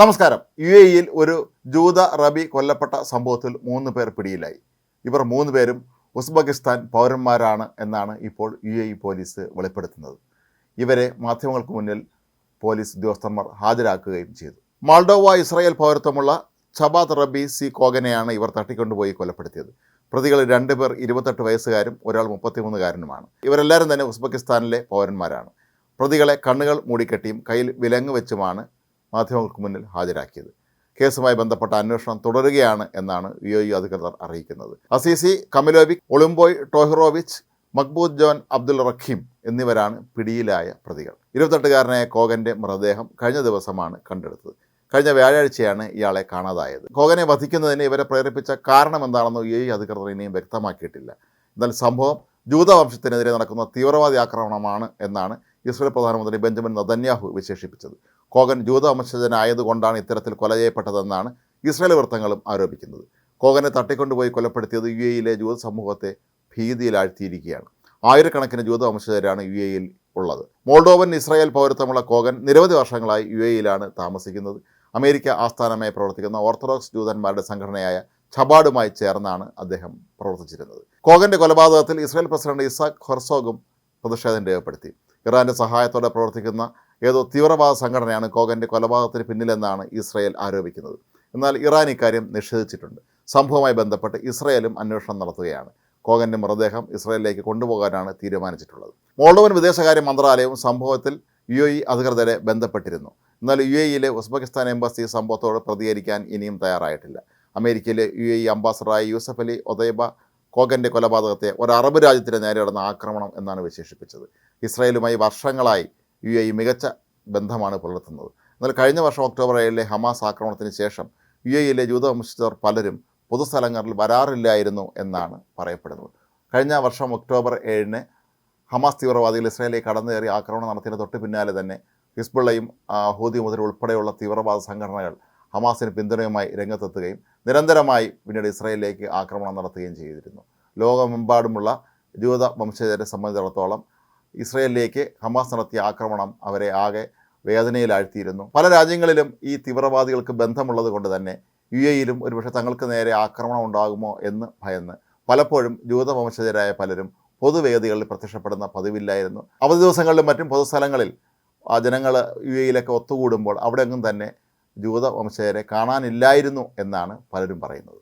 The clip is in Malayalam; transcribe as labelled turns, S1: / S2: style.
S1: നമസ്കാരം. യു എ ഇയിൽ ഒരു ജൂത റബി കൊല്ലപ്പെട്ട സംഭവത്തിൽ മൂന്ന് പേർ പിടിയിലായി. ഇവർ മൂന്ന് പേരും ഉസ്ബെക്കിസ്ഥാൻ പൗരന്മാരാണ് എന്നാണ് ഇപ്പോൾ യു എ ഇ പോലീസ് വെളിപ്പെടുത്തുന്നത്. ഇവരെ മാധ്യമങ്ങൾക്ക് മുന്നിൽ പോലീസ് ഉദ്യോഗസ്ഥന്മാർ ഹാജരാക്കുകയും ചെയ്തു. മാൾഡോവ ഇസ്രായേൽ പൗരത്വമുള്ള ഛബാത്ത് റബി സി കോഗനെയാണ് ഇവർ തട്ടിക്കൊണ്ടുപോയി കൊലപ്പെടുത്തിയത്. പ്രതികൾ രണ്ടുപേർ ഇരുപത്തെട്ട് വയസ്സുകാരും ഒരാൾ മുപ്പത്തിമൂന്നുകാരനുമാണ്. ഇവരെല്ലാവരും തന്നെ ഉസ്ബെക്കിസ്ഥാനിലെ പൗരന്മാരാണ്. പ്രതികളെ കണ്ണുകൾ മൂടിക്കെട്ടിയും കയ്യിൽ വിലങ്ങ് വെച്ചുമാണ് മാധ്യമങ്ങൾക്ക് മുന്നിൽ ഹാജരാക്കിയത്. കേസുമായി ബന്ധപ്പെട്ട അന്വേഷണം തുടരുകയാണ് എന്നാണ് യു എ അധികൃതർ അറിയിക്കുന്നത്. Azizi Kamilovich Olimboy Tohirovich Makhbudjon Abdul Rakhim എന്നിവരാണ് പിടിയിലായ പ്രതികൾ. ഇരുപത്തെട്ടുകാരനായ കോകന്റെ മൃതദേഹം കഴിഞ്ഞ ദിവസമാണ് കണ്ടെടുത്തത്. കഴിഞ്ഞ വ്യാഴാഴ്ചയാണ് ഇയാളെ കാണാതായത്. കോകനെ വധിക്കുന്നതിന് ഇവരെ പ്രേരിപ്പിച്ച കാരണം എന്താണെന്ന് യു എ അധികൃതർ ഇനിയും വ്യക്തമാക്കിയിട്ടില്ല. എന്നാൽ സംഭവം ജൂതവംശത്തിനെതിരെ നടക്കുന്ന തീവ്രവാദി ആക്രമണമാണ് എന്നാണ് ഇസ്രായേൽ പ്രധാനമന്ത്രി ബെഞ്ചമിൻ നദന്യാഹു വിശേഷിപ്പിച്ചത്. കോഗൻ ജൂതവംശജനായതുകൊണ്ടാണ് ഇത്തരത്തിൽ കൊല ചെയ്യപ്പെട്ടതെന്നാണ് ഇസ്രായേൽ വൃത്തങ്ങളും ആരോപിക്കുന്നത്. കോഗനെ തട്ടിക്കൊണ്ടുപോയി കൊലപ്പെടുത്തിയത് യു എയിലെ ജൂത സമൂഹത്തെ ഭീതിയിലാഴ്ത്തിയിരിക്കുകയാണ്. ആയിരക്കണക്കിന് ജൂതവംശജരാണ് യു എയിൽ ഉള്ളത്. മോൾഡോവൻ ഇസ്രായേൽ പൗരത്വമുള്ള കോഗൻ നിരവധി വർഷങ്ങളായി യു എയിലാണ് താമസിക്കുന്നത്. അമേരിക്ക ആസ്ഥാനമായി പ്രവർത്തിക്കുന്ന ഓർത്തഡോക്സ് ജൂതന്മാരുടെ സംഘടനയായ ഛബാഡുമായി ചേർന്നാണ് അദ്ദേഹം പ്രവർത്തിച്ചിരുന്നത്. കോഗന്റെ കൊലപാതകത്തിൽ ഇസ്രായേൽ പ്രസിഡന്റ് ഇസാഖ് ഹെർസോഗും പ്രതിഷേധം രേഖപ്പെടുത്തി. ഇറാന്റെ സഹായത്തോടെ പ്രവർത്തിക്കുന്ന ഏതോ തീവ്രവാദ സംഘടനയാണ് കോഗന്റെ കൊലപാതകത്തിന് പിന്നിലെന്നാണ് ഇസ്രയേൽ ആരോപിക്കുന്നത്. എന്നാൽ ഇറാൻ ഇക്കാര്യം നിഷേധിച്ചിട്ടുണ്ട്. സംഭവവുമായി ബന്ധപ്പെട്ട് ഇസ്രയേലും അന്വേഷണം നടത്തുകയാണ്. കോഗന്റെ മൃതദേഹം ഇസ്രയേലിലേക്ക് കൊണ്ടുപോകാനാണ് തീരുമാനിച്ചിട്ടുള്ളത്. മോൾഡോവൻ വിദേശകാര്യ മന്ത്രാലയവും സംഭവത്തിൽ യു എ അധികൃതരെ ബന്ധപ്പെട്ടിരുന്നു. എന്നാൽ യു എയിലെ ഉസ്ബെക്കിസ്ഥാൻ എംബസി സംഭവത്തോട് പ്രതികരിക്കാൻ ഇനിയും തയ്യാറായിട്ടില്ല. അമേരിക്കയിലെ യു എ അംബാസഡറായ യൂസഫ് അലി ഒതൈബ കോഗന്റെ കൊലപാതകത്തെ ഒരു അറബ് രാജ്യത്തിന് നേരെ നടന്ന ആക്രമണം എന്നാണ് വിശേഷിപ്പിച്ചത്. ഇസ്രായേലുമായി വർഷങ്ങളായി യു എ മികച്ച ബന്ധമാണ് പുലർത്തുന്നത്. എന്നാൽ കഴിഞ്ഞ വർഷം ഒക്ടോബർ ഏഴിലെ ഹമാസ് ആക്രമണത്തിന് ശേഷം യു എയിലെ ജൂതവംശജർ പലരും പൊതുസ്ഥലങ്ങളിൽ വരാറില്ലായിരുന്നു എന്നാണ് പറയപ്പെടുന്നത്. കഴിഞ്ഞ വർഷം ഒക്ടോബർ ഏഴിന് ഹമാസ് തീവ്രവാദികൾ ഇസ്രായേലിൽ കടന്നുകയറി ആക്രമണം നടത്തിയതിന് തൊട്ട് പിന്നാലെ തന്നെ ഹിസ്ബുള്ളയും ഹൂതി മുതൽ ഉൾപ്പെടെയുള്ള തീവ്രവാദ സംഘടനകൾ ഹമാസിന് പിന്തുണയുമായി രംഗത്തെത്തുകയും നിരന്തരമായി പിന്നീട് ഇസ്രായേലിലേക്ക് ആക്രമണം നടത്തുകയും ചെയ്തിരുന്നു. ലോകമെമ്പാടുമുള്ള ജൂത വംശജരെ സംബന്ധിച്ചിടത്തോളം ഇസ്രയേലിലേക്ക് ഹമാസ് നടത്തിയ ആക്രമണം അവരെ ആകെ വേദനയിലാഴ്ത്തിയിരുന്നു. പല രാജ്യങ്ങളിലും ഈ തീവ്രവാദികൾക്ക് ബന്ധമുള്ളത് കൊണ്ട് തന്നെ യു എയിലും ഒരുപക്ഷെ തങ്ങൾക്ക് നേരെ ആക്രമണം ഉണ്ടാകുമോ എന്ന് ഭയന്ന്. പലപ്പോഴും ജൂതവംശജരായ പലരും പൊതുവേദികളിൽ പ്രത്യക്ഷപ്പെടുന്ന പതിവില്ലായിരുന്നു. അവധി ദിവസങ്ങളിലും മറ്റും പൊതുസ്ഥലങ്ങളിൽ ആ ജനങ്ങൾ യു എയിലൊക്കെ ഒത്തുകൂടുമ്പോൾ അവിടെയെങ്ങും തന്നെ ജൂതവംശജരെ കാണാനില്ലായിരുന്നു എന്നാണ് പലരും പറയുന്നത്.